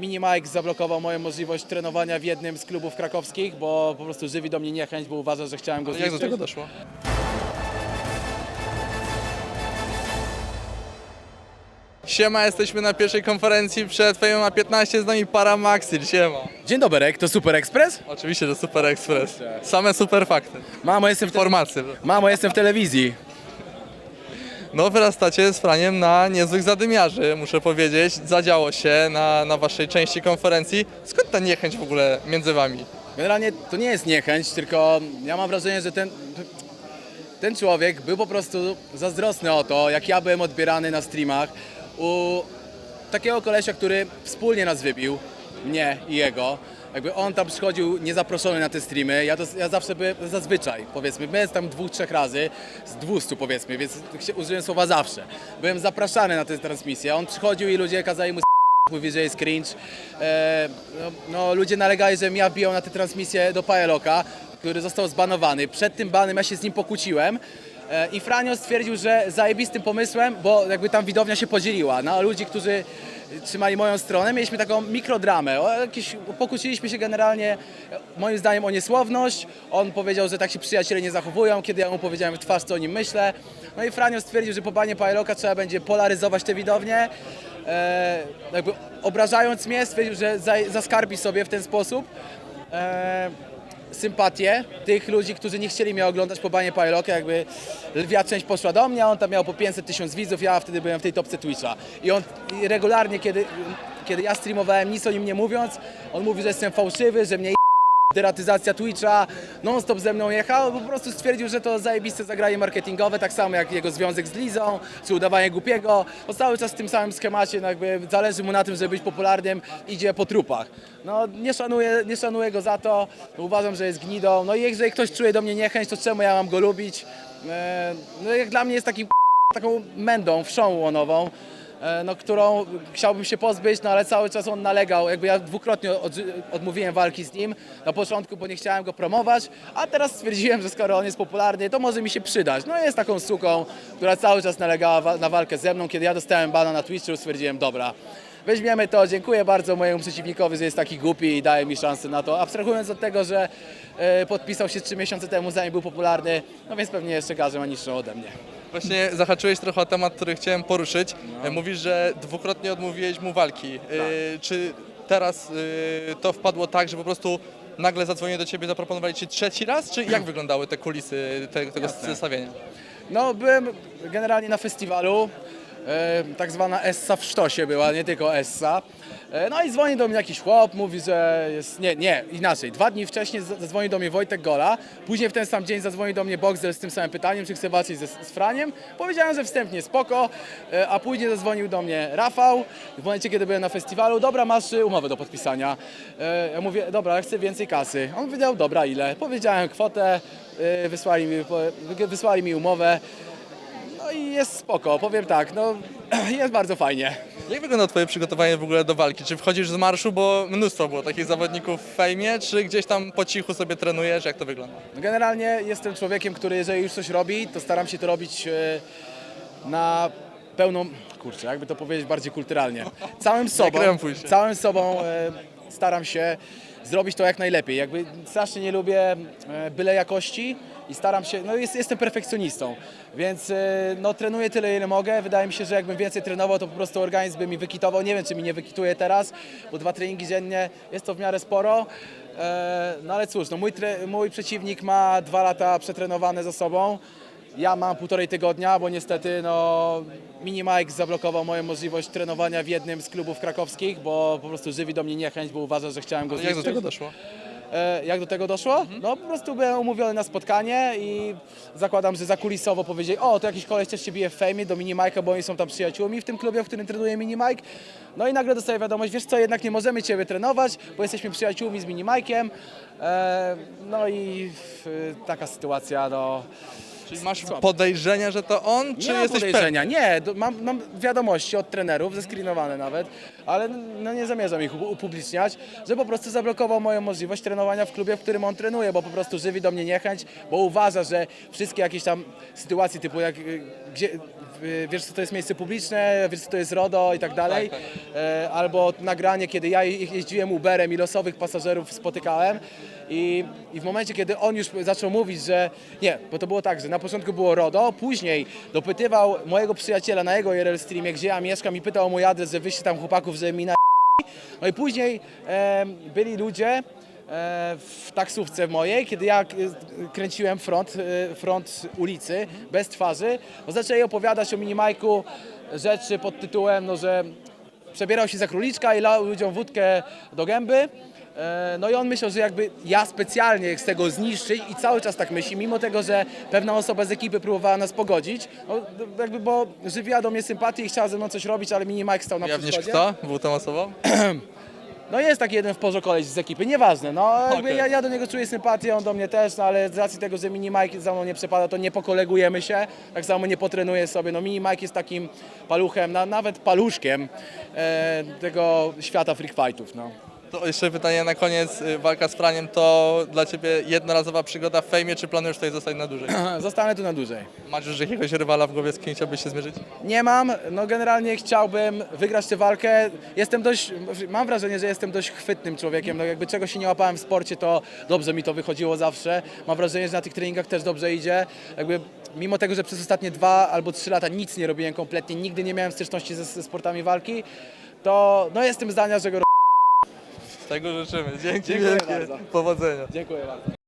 Mini Mike zablokował moją możliwość trenowania w jednym z klubów krakowskich, bo po prostu żywi do mnie niechęć, bo uważa, że chciałem go Jak do zniszczyć. tego doszło? Siema, jesteśmy na pierwszej konferencji przed Fame 15 z nami Paramaxil, siema. Dzień dobry, to Super Express? Oczywiście, że Super Express. Same super fakty. Mamo, jestem w, te... Informacje. Mamo, jestem w telewizji. No wyrastacie z Franiem na niezłych zadymiarzy, muszę powiedzieć. Zadziało się na, na waszej części konferencji. Skąd ta niechęć w ogóle między wami? Generalnie to nie jest niechęć, tylko ja mam wrażenie, że ten, ten człowiek był po prostu zazdrosny o to, jak ja byłem odbierany na streamach u takiego kolesia, który wspólnie nas wybił, mnie i jego. Jakby on tam przychodził niezaproszony na te streamy, ja, to, ja zawsze byłem, zazwyczaj powiedzmy, byłem tam dwóch, trzech razy, z 200 powiedzmy, więc użyłem słowa zawsze. Byłem zapraszany na te transmisje, on przychodził i ludzie kazali mu Mówi, że jest cringe. E, no, no, ludzie nalegali, że ja biją na tę transmisję do Pajeloka, który został zbanowany. Przed tym banem ja się z nim pokłóciłem. E, I Franio stwierdził, że zajebistym pomysłem, bo jakby tam widownia się podzieliła na ludzi, którzy trzymali moją stronę. Mieliśmy taką mikrodramę. O, jakieś, się generalnie, moim zdaniem, o niesłowność. On powiedział, że tak się przyjaciele nie zachowują, kiedy ja mu powiedziałem w twarz, co o nim myślę. No i Franio stwierdził, że po banie Pajeloka trzeba będzie polaryzować tę widownię e, jakby obrażając mnie, stwierdził, że za, zaskarbi sobie w ten sposób e, sympatię tych ludzi, którzy nie chcieli mnie oglądać po banie Pajeloka, jakby lwia część poszła do mnie, on tam miał po 500 tysięcy widzów, ja wtedy byłem w tej topce Twitcha. I on regularnie, kiedy, kiedy ja streamowałem, nic o nim nie mówiąc, on mówi, że jestem fałszywy, że mnie deratyzacja Twitcha, non-stop ze mną jechał, po prostu stwierdził, że to zajebiste zagranie marketingowe, tak samo jak jego związek z Lizą, czy udawanie głupiego, bo cały czas w tym samym schemacie, no jakby zależy mu na tym, żeby być popularnym, idzie po trupach. No nie szanuję, nie szanuję go za to, uważam, że jest gnidą, no i jeżeli ktoś czuje do mnie niechęć, to czemu ja mam go lubić? E, No jak dla mnie jest takim taką mędą, wszą łonową, no, którą chciałbym się pozbyć, no ale cały czas on nalegał, jakby ja dwukrotnie od, odmówiłem walki z nim, na początku, bo nie chciałem go promować, a teraz stwierdziłem, że skoro on jest popularny, to może mi się przydać. No jest taką suką, która cały czas nalegała wa- na walkę ze mną, kiedy ja dostałem bana na Twitchu, stwierdziłem, dobra, weźmiemy to, dziękuję bardzo mojemu przeciwnikowi, że jest taki głupi i daje mi szansę na to, abstrahując od tego, że e, podpisał się trzy miesiące temu, zanim był popularny, no więc pewnie jeszcze garzę ma niższą ode mnie. Właśnie zahaczyłeś trochę o temat, który chciałem poruszyć. E, Mówisz, że dwukrotnie odmówiłeś mu walki. E, Czy teraz to wpadło tak, że po prostu nagle zadzwonił do ciebie, zaproponowali ci trzeci raz? Czy jak wyglądały te kulisy te, tego Jasne. zestawienia? No, byłem generalnie na festiwalu. E, tak zwana Essa w sztosie była, nie tylko Essa. E, no i dzwoni do mnie jakiś chłop, mówi, że jest. Nie, nie, inaczej. Dwa dni wcześniej z- zadzwonił do mnie Wojtek Gola. Później w ten sam dzień zadzwonił do mnie Boxer z tym samym pytaniem, czy chce walczyć ze, z Franiem. Powiedziałem, że wstępnie spoko, e, a później zadzwonił do mnie Rafał. W momencie, kiedy byłem na festiwalu, dobra, masz umowę do podpisania. Ja mówię, dobra, ja chcę więcej kasy. On powiedział, dobra, ile? Powiedziałem kwotę, wysłali mi, wysłali mi umowę. No i jest spoko, powiem tak, no jest bardzo fajnie. Jak wygląda twoje przygotowanie w ogóle do walki? Czy wchodzisz z marszu, bo mnóstwo było takich zawodników w fejmie, czy gdzieś tam po cichu sobie trenujesz? Jak to wygląda? No Generalnie jestem człowiekiem, który jeżeli już coś robi, to staram się to robić e, na pełną, kurczę, jakby to powiedzieć bardziej kulturalnie. Całym sobą, krępuj się. całym sobą e, staram się zrobić to jak najlepiej. Jakby strasznie nie lubię e, byle jakości i staram się, no jest, jestem perfekcjonistą, więc e, no trenuję tyle ile mogę. Wydaje mi się, że jakbym więcej trenował, to po prostu organizm by mi wykitował. Nie wiem, czy mi nie wykituje teraz, bo dwa treningi dziennie jest to w miarę sporo. E, No ale cóż, no mój, mój przeciwnik ma dwa lata przetrenowane za sobą. Ja mam półtorej tygodnia, bo niestety no, Mini Mike zablokował moją możliwość trenowania w jednym z klubów krakowskich, bo po prostu żywi do mnie niechęć, bo uważa, że chciałem go Jak do zniszczyć. tego doszło? E, jak do tego doszło? No po prostu byłem umówiony na spotkanie i zakładam, że zakulisowo powiedzieli, o to jakiś koleś też się bije w fejmie do Mini Mike'a, bo oni są tam przyjaciółmi w tym klubie, w którym trenuje Mini Mike. No i nagle dostaję wiadomość, wiesz co, jednak nie możemy Ciebie trenować, bo jesteśmy przyjaciółmi z Mini Mike'iem. E, no i w, taka sytuacja, no Czyli masz podejrzenia, że to on, czy nie mam jesteś podejrzenia, nie, do, mam, mam wiadomości od trenerów, zeskrinowane nawet, ale no nie zamierzam ich u- upubliczniać, że po prostu zablokował moją możliwość trenowania w klubie, w którym on trenuje, bo po prostu żywi do mnie niechęć, bo uważa, że wszystkie jakieś tam sytuacje typu jak, y, gdzie, y, wiesz co to jest miejsce publiczne, wiesz co to jest RODO i tak dalej, Tak, E, albo nagranie, kiedy ja je- jeździłem Uberem i losowych pasażerów spotykałem i, i w momencie, kiedy on już zaczął mówić, że nie, bo to było tak, że na początku było RODO, później dopytywał mojego przyjaciela na jego IRL streamie, gdzie ja mieszkam i pytał o mój adres, że wyście tam chłopaków, że mi na no i później em, byli ludzie e, w taksówce mojej, kiedy ja kręciłem front, e, front ulicy bez twarzy, bo zaczęli opowiadać o minimajku rzeczy pod tytułem, no, że przebierał się za króliczka i lał ludziom wódkę do gęby. E, No i on myślał, że jakby ja specjalnie chcę go zniszczyć i cały czas tak myśli, mimo tego, że pewna osoba z ekipy próbowała nas pogodzić, no, jakby, bo żywiła do mnie sympatię i chciała ze mną coś robić, ale mini Mike stał na Jawniesz przeszkodzie. kto był tą osobą? No jest taki jeden w porze koleś z ekipy, nieważne, no jakby Okej. ja, ja do niego czuję sympatię, on do mnie też, no ale z racji tego, że Mini Mike za mną nie przepada, to nie pokolegujemy się, tak samo nie potrenuję sobie, no Mini Mike jest takim paluchem, na, nawet paluszkiem e, tego świata freak fightów, no. To jeszcze pytanie na koniec. Y, Walka z Franiem to dla Ciebie jednorazowa przygoda w fejmie, czy planujesz tutaj zostać na dłużej? Zostanę tu na dłużej. Masz już jakiegoś rywala w głowie, z kim chciałbyś się zmierzyć? Nie mam, no generalnie chciałbym wygrać tę walkę. Jestem dość, mam wrażenie, że jestem dość chwytnym człowiekiem. No jakby czego się nie łapałem w sporcie, to dobrze mi to wychodziło zawsze. Mam wrażenie, że na tych treningach też dobrze idzie. Jakby mimo tego, że przez ostatnie dwa albo trzy lata nic nie robiłem kompletnie, nigdy nie miałem styczności ze, ze sportami walki, to no jestem zdania, że go Tego życzymy. Dzięki Dziękuję wielkie. bardzo. Powodzenia. Dziękuję bardzo.